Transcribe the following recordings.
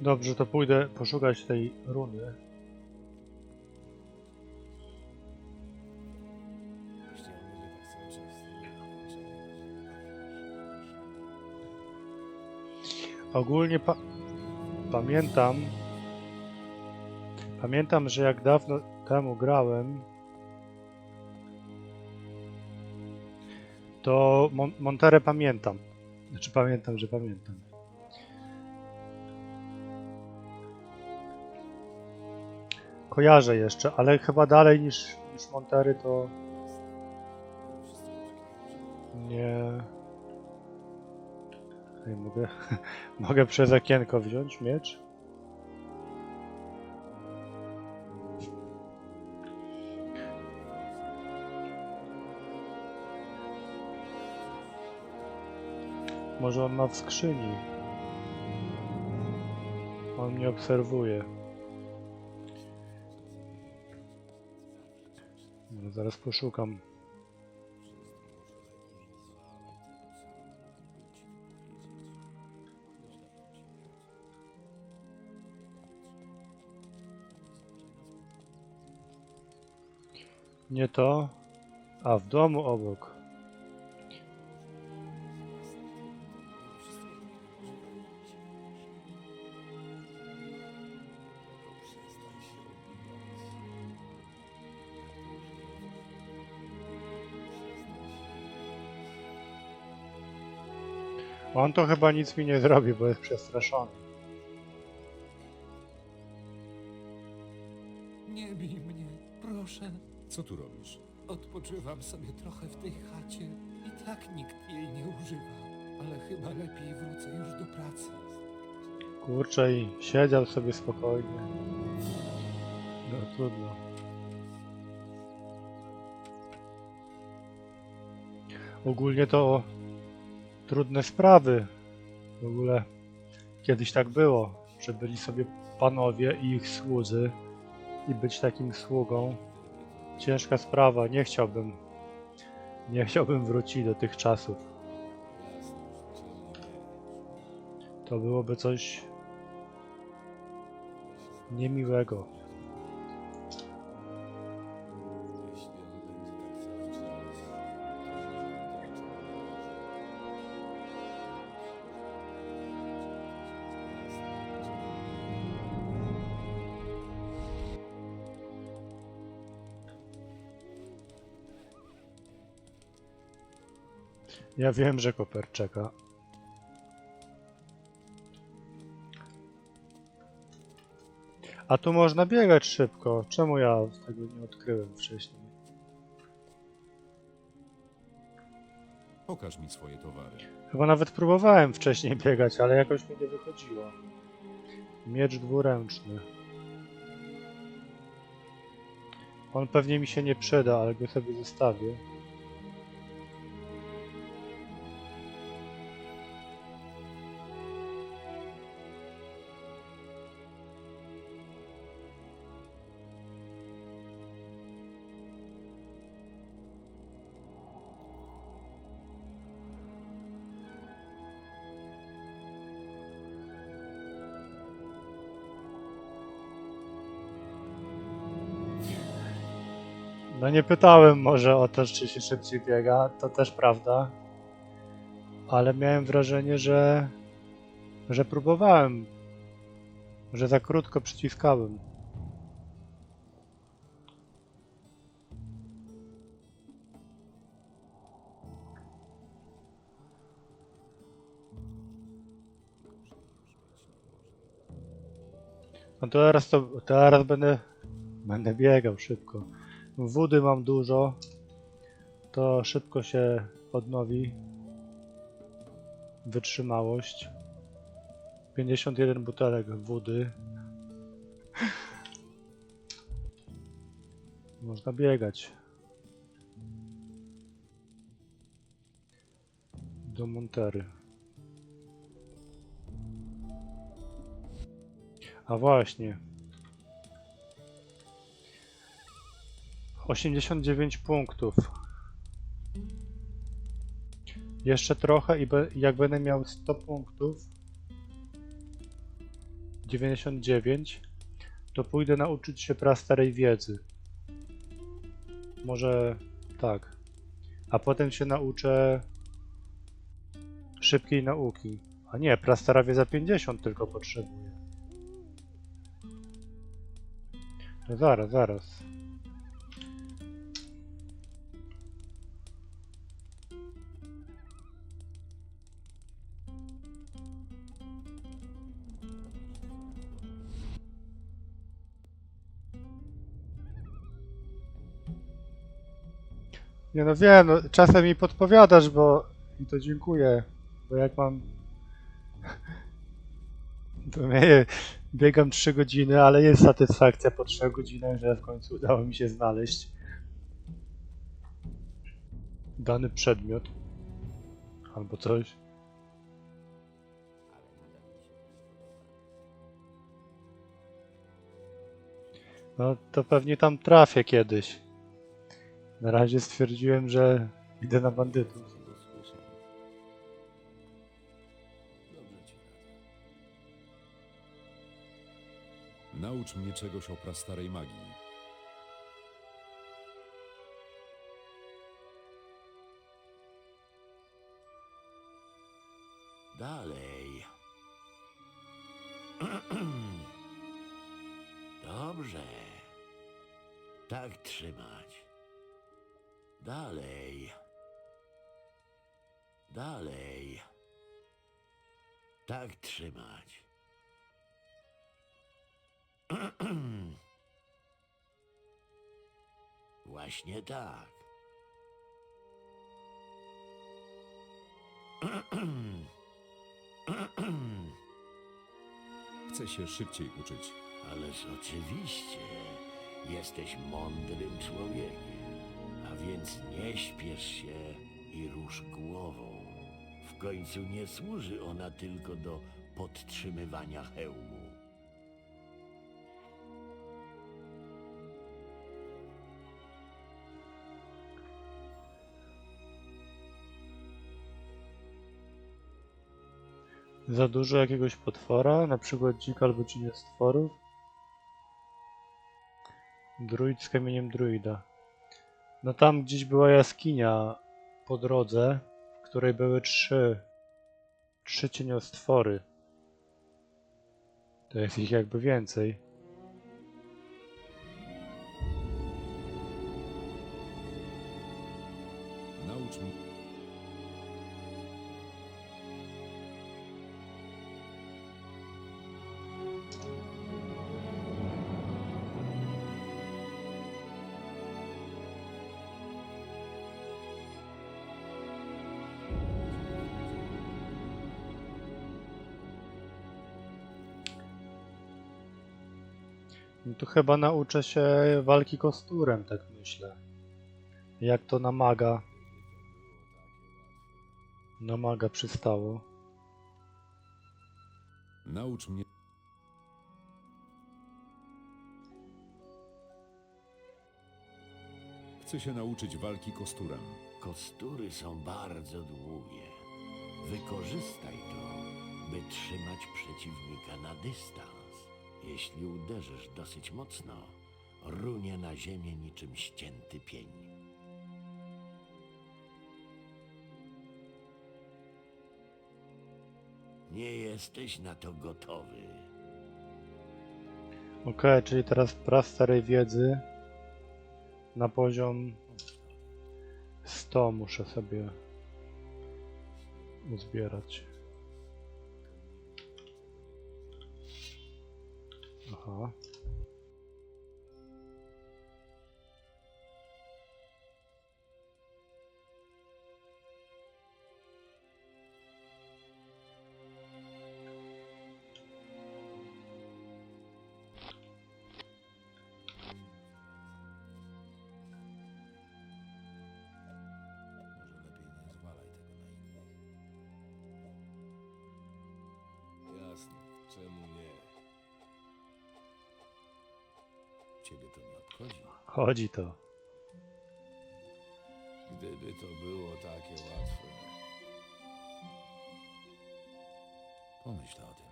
Dobrze, to pójdę poszukać tej runy. Ogólnie pa pamiętam, pamiętam, że jak dawno temu grałem, to Mon pamiętam. Znaczy pamiętam, że pamiętam. Kojarzę jeszcze, ale chyba dalej niż, niż Montery to nie. Ej, mogę, mogę przez okienko wziąć miecz? Może on ma w skrzyni. On mnie obserwuje. No, zaraz poszukam. Nie to. A w domu obok. On to chyba nic mi nie zrobi, bo jest przestraszony. Nie bij mnie, proszę. Co tu robisz? Odpoczywam sobie trochę w tej chacie. I tak nikt jej nie używa. Ale chyba lepiej wrócę już do pracy. Kurczę i siedział sobie spokojnie. No trudno. Ogólnie to trudne sprawy. W ogóle kiedyś tak było, że byli sobie panowie i ich słudzy i być takim sługą ciężka sprawa. Nie chciałbym nie chciałbym wrócić do tych czasów. To byłoby coś niemiłego. Ja wiem, że Koper czeka. A tu można biegać szybko. Czemu ja tego nie odkryłem wcześniej? Pokaż mi swoje towary. Chyba nawet próbowałem wcześniej biegać, ale jakoś mi nie wychodziło. Miecz dwuręczny. On pewnie mi się nie przyda, ale go sobie zostawię. No nie pytałem może o to, czy się szybciej biega, to też prawda. Ale miałem wrażenie, że że próbowałem, że za krótko przyciskałem. No teraz to teraz będę będę biegał szybko. Wody mam dużo. To szybko się odnowi. Wytrzymałość. 51 butelek wody. Można biegać. Do Montery. A właśnie. 89 punktów. Jeszcze trochę i be, jak będę miał 100 punktów, 99, to pójdę nauczyć się prastarej wiedzy. Może tak. A potem się nauczę szybkiej nauki. A nie, prastara wiedza 50 tylko potrzebuję. No zaraz, zaraz. Nie no wiem, no, czasem mi podpowiadasz, bo i to dziękuję, bo jak mam to mnie, biegam 3 godziny, ale jest satysfakcja po 3 godzinach, że w końcu udało mi się znaleźć dany przedmiot albo coś. No to pewnie tam trafię kiedyś. Na razie stwierdziłem, że idę na bandytów. Naucz mnie czegoś o prastarej magii. Dalej. Dobrze. Tak trzymać. Dalej. Dalej. Tak trzymać. Właśnie tak. Chcę się szybciej uczyć. Ależ oczywiście, jesteś mądrym człowiekiem, więc nie śpiesz się i rusz głową. W końcu nie służy ona tylko do podtrzymywania hełmu. Za dużo jakiegoś potwora, na przykład dzika albo cieniostworów. Druid z kamieniem druida. No tam gdzieś była jaskinia po drodze, w której były trzy, trzy cieniostwory. To jest ich jakby więcej. Naucz mnie. To chyba nauczę się walki kosturem, tak myślę. Jak to na maga. Na maga przystało. Naucz mnie. Chcę się nauczyć walki kosturem. Kostury są bardzo długie. Wykorzystaj to, by trzymać przeciwnika na dystans. Jeśli uderzysz dosyć mocno, runie na ziemię niczym ścięty pień. Nie jesteś na to gotowy. Okej, czyli teraz prastarej wiedzy na poziom 100 muszę sobie uzbierać. Czemu nie? Ciebie to nie obchodzi. Chodzi to. Gdyby to było takie łatwe. Pomyśl o tym.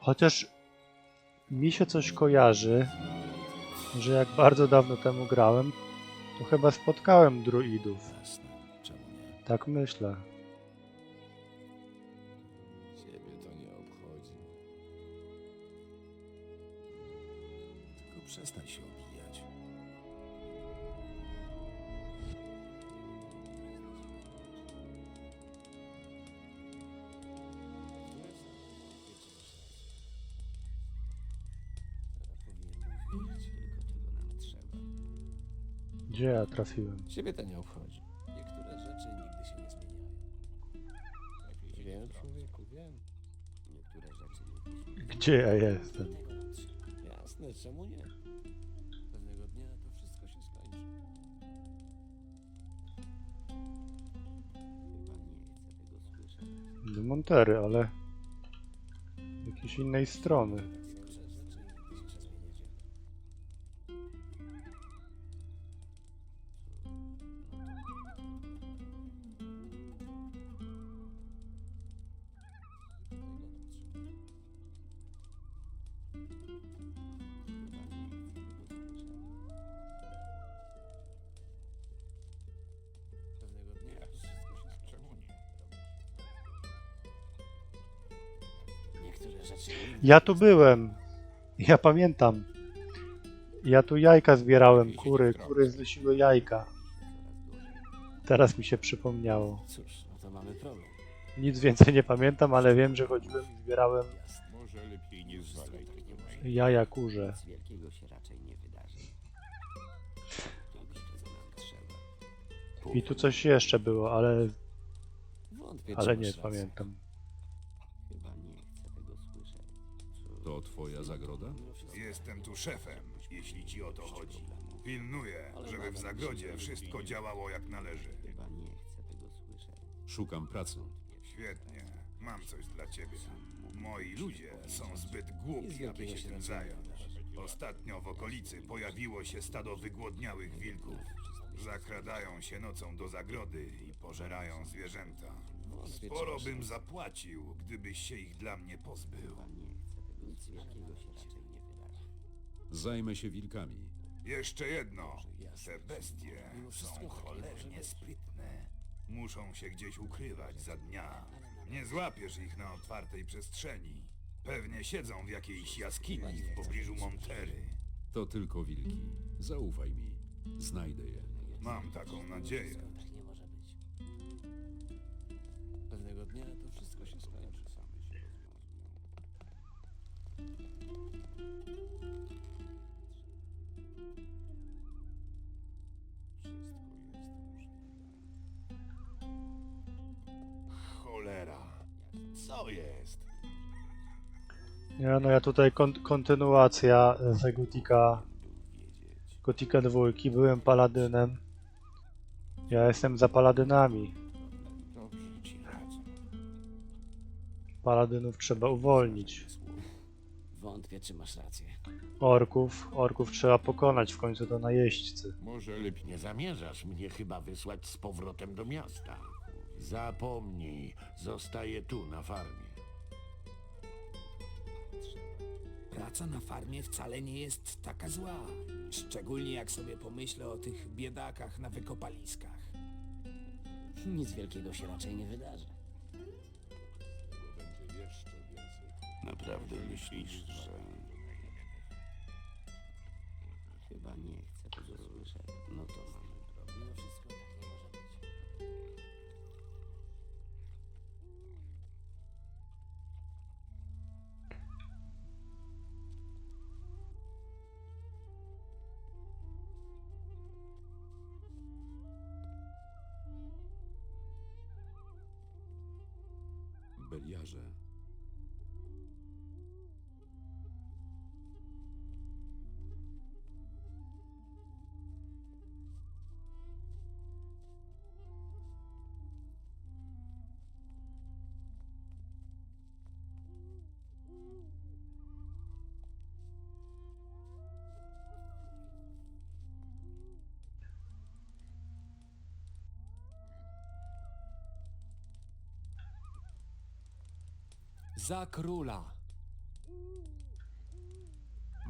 Chociaż mi się coś kojarzy, że jak bardzo dawno temu grałem, to chyba spotkałem druidów. Jasne. Czemu nie? Tak myślę. Trafiłem? Ciebie to nie obchodzi. Niektóre rzeczy nigdy się nie zmieniają. Wiem, człowieku, wiem. Niektóre rzeczy nigdy się Gdzie ja jestem? Jasne, czemu nie? Pewnego dnia to wszystko się skończy. Chyba nie chcę tego słyszeć. Do Montery, ale jakiejś innej strony. Ja tu byłem. Ja pamiętam. Ja tu jajka zbierałem, kury. Kury znosiły jajka. Teraz mi się przypomniało. Cóż, no to mamy problem. Nic więcej nie pamiętam, ale wiem, że chodziłem i zbierałem Może lepiej nie zwalaj tego na jaja kurze. Nic wielkiego się raczej nie wydarzy. Co nam trzeba. I tu coś jeszcze było, ale, Wątpię, ale nie rację. pamiętam. To twoja zagroda? Jestem tu szefem, jeśli ci o to chodzi. Pilnuję, żeby w zagrodzie wszystko działało jak należy. Chyba nie chcę tego słyszeć. Szukam pracy. Świetnie, mam coś dla ciebie. Moi ludzie są zbyt głupi, aby się tym zająć. Ostatnio w okolicy pojawiło się stado wygłodniałych wilków. Zakradają się nocą do zagrody i pożerają zwierzęta. Sporo bym zapłacił, gdybyś się ich dla mnie pozbył. Nic wielkiego się raczej nie wydarzy. Zajmę się wilkami. Jeszcze jedno. Te bestie są cholernie sprytne. Muszą się gdzieś ukrywać za dnia. Nie złapiesz ich na otwartej przestrzeni. Pewnie siedzą w jakiejś jaskini w pobliżu Montery. To tylko wilki. Zaufaj mi. Znajdę je. Mam taką nadzieję. Co jest? Nie, no ja tutaj kon kontynuacja z Gotika, Gotika dwójki. Byłem paladynem. Ja jestem za paladynami. Dobrze ci radzę. Paladynów trzeba uwolnić. Wątpię, czy masz rację. Orków, orków trzeba pokonać, w końcu to najeźdźcy. Może lepiej Nie zamierzasz mnie chyba wysłać z powrotem do miasta. Zapomnij, zostaję tu na farmie. Praca na farmie wcale nie jest taka zła. Szczególnie jak sobie pomyślę o tych biedakach na wykopaliskach. Nic wielkiego się raczej nie wydarzy. Naprawdę myślisz, że... Chyba nie chcę tego słyszeć. No to mamy Za króla!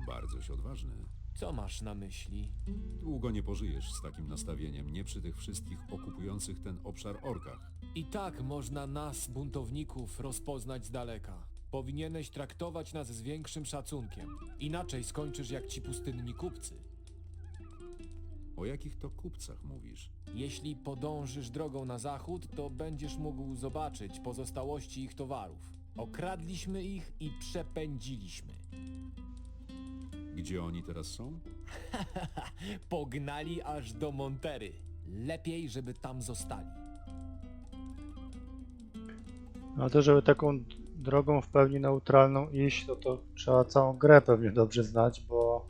Bardzo odważny. Co masz na myśli? Długo nie pożyjesz z takim nastawieniem, nie przy tych wszystkich okupujących ten obszar orkach. I tak można nas, buntowników, rozpoznać z daleka. Powinieneś traktować nas z większym szacunkiem. Inaczej skończysz jak ci pustynni kupcy. O jakich to kupcach mówisz? Jeśli podążysz drogą na zachód, to będziesz mógł zobaczyć pozostałości ich towarów. Okradliśmy ich i przepędziliśmy. Gdzie oni teraz są? Pognali aż do Montery. Lepiej, żeby tam zostali. No to, żeby taką drogą w pełni neutralną iść, no to trzeba całą grę pewnie dobrze znać, bo...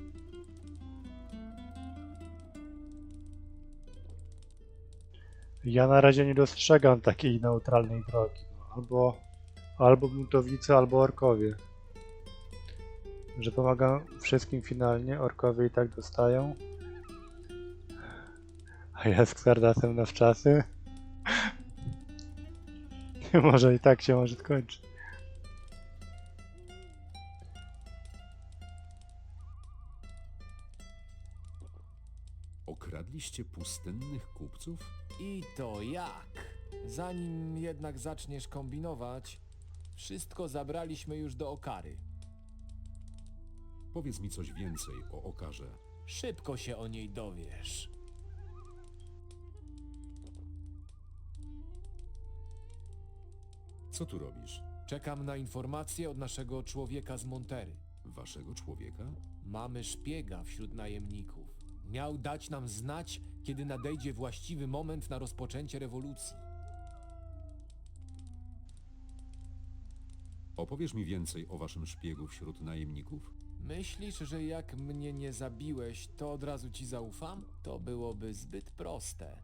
Ja na razie nie dostrzegam takiej neutralnej drogi. No, albo, albo buntownicy, albo orkowie. Że pomagam wszystkim finalnie, orkowie i tak dostają. A ja z Xardasem na wczasy. może i tak się może skończyć. Okradliście pustynnych kupców? I to jak? Zanim jednak zaczniesz kombinować, wszystko zabraliśmy już do okary. Powiedz mi coś więcej o okarze. Szybko się o niej dowiesz. Co tu robisz? Czekam na informacje od naszego człowieka z Montery. Waszego człowieka? Mamy szpiega wśród najemników. Miał dać nam znać, kiedy nadejdzie właściwy moment na rozpoczęcie rewolucji. Opowiesz mi więcej o waszym szpiegu wśród najemników? Myślisz, że jak mnie nie zabiłeś, to od razu ci zaufam? To byłoby zbyt proste.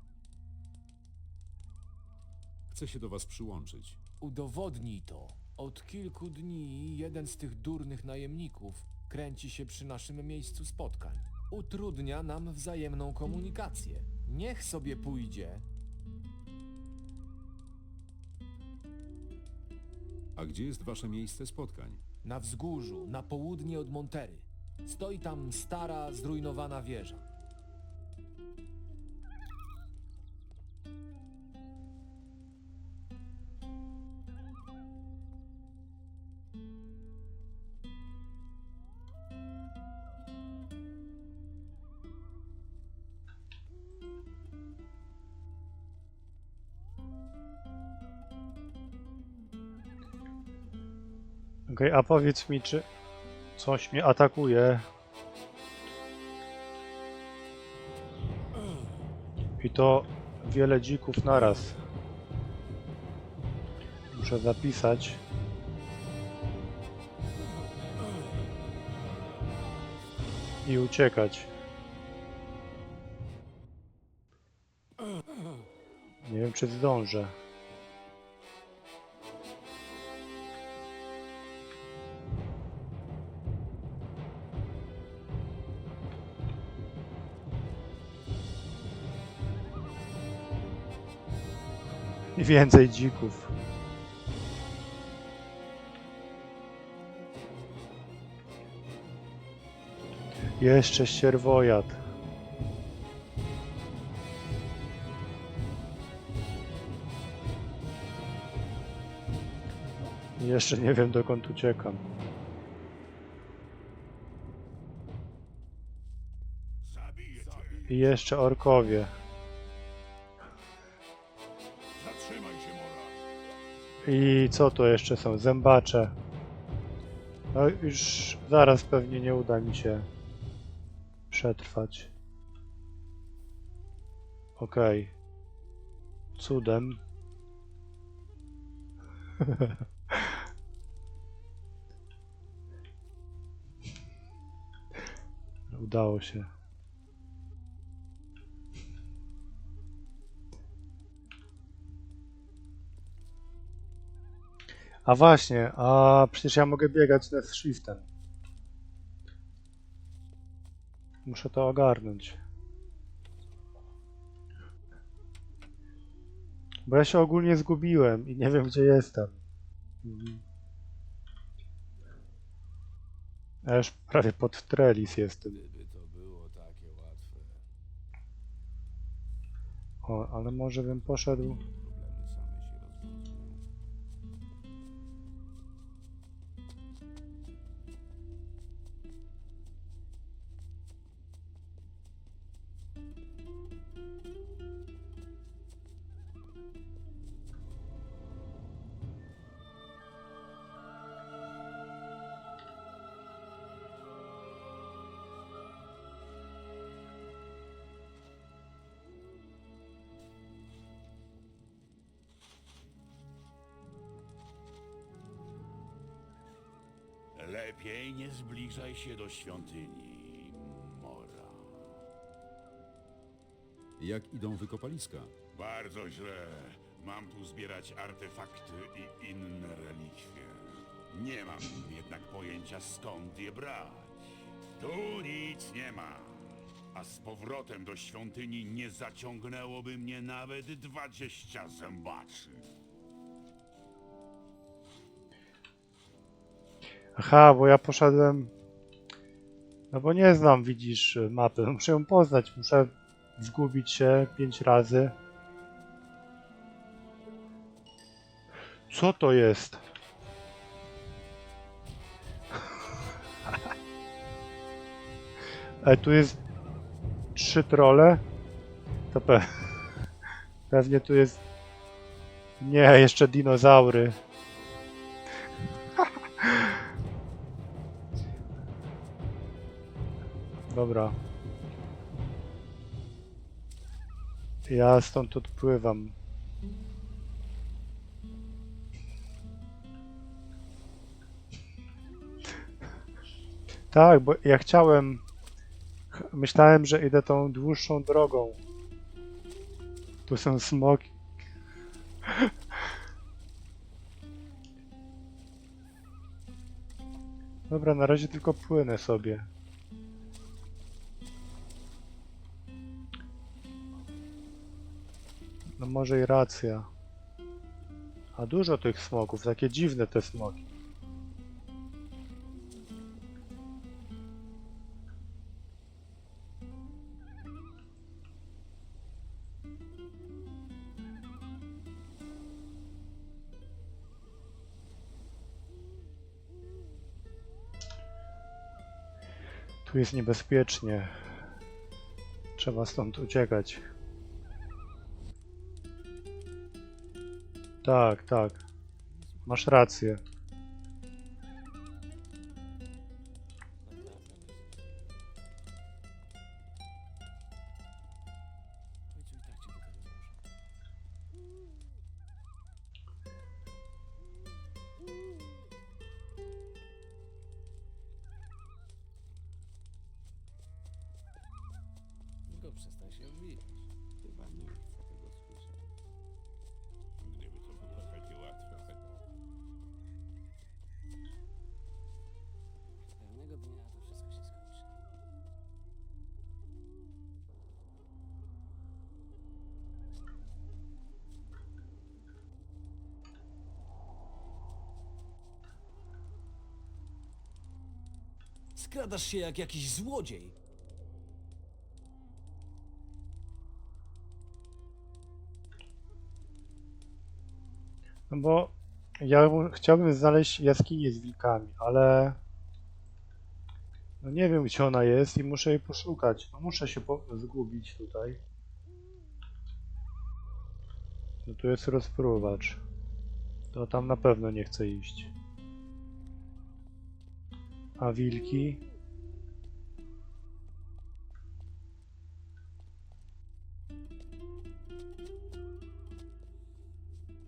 Chcę się do was przyłączyć. Udowodnij to. Od kilku dni jeden z tych durnych najemników kręci się przy naszym miejscu spotkań. Utrudnia nam wzajemną komunikację. Niech sobie pójdzie. A gdzie jest wasze miejsce spotkań? Na wzgórzu, na południe od Montery. Stoi tam stara, zrujnowana wieża. Okej, a powiedz mi, czy coś mnie atakuje? I to wiele dzików naraz. Muszę zapisać. I uciekać. Nie wiem, czy zdążę. Więcej dzików. Jeszcze ścierwojad. Jeszcze nie wiem dokąd uciekam. I jeszcze orkowie. I co to jeszcze są? Zębacze. No już zaraz pewnie nie uda mi się przetrwać. Okej. Cudem. Udało się. A właśnie, a przecież ja mogę biegać z shiftem. Muszę to ogarnąć. Bo ja się ogólnie zgubiłem i nie wiem gdzie jestem. Mhm. Ja już prawie pod trelis jestem. Gdyby to było takie łatwe. O, ale może bym poszedł. Lepiej nie zbliżaj się do świątyni, Mora. Jak idą wykopaliska? Bardzo źle. Mam tu zbierać artefakty i inne relikwie. Nie mam jednak pojęcia skąd je brać. Tu nic nie ma. A z powrotem do świątyni nie zaciągnęłoby mnie nawet dwadzieścia zębaczy. Aha, bo ja poszedłem. No bo nie znam, widzisz, mapy. Muszę ją poznać. Muszę zgubić się pięć razy. Co to jest? Ej, tu jest trzy trole. To pe... pewnie tu jest. Nie, jeszcze dinozaury. Dobra. Ja stąd odpływam. Tak, bo ja chciałem. ch- Myślałem, że idę tą dłuższą drogą. Tu są smoki. Dobra, na razie tylko płynę sobie. No może i racja. A dużo tych smoków, takie dziwne te smoki. Tu jest niebezpiecznie. Trzeba stąd uciekać. Tak, tak. Masz rację. Przestań się odbijać. Chyba nie Skradasz się jak jakiś złodziej. No bo ja chciałbym znaleźć jaskinię z wilkami, ale no nie wiem gdzie ona jest i muszę jej poszukać. No muszę się po zgubić tutaj. No tu jest rozpruwacz. To tam na pewno nie chcę iść. A wilki?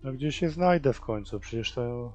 No gdzie się znajdę w końcu? Przecież to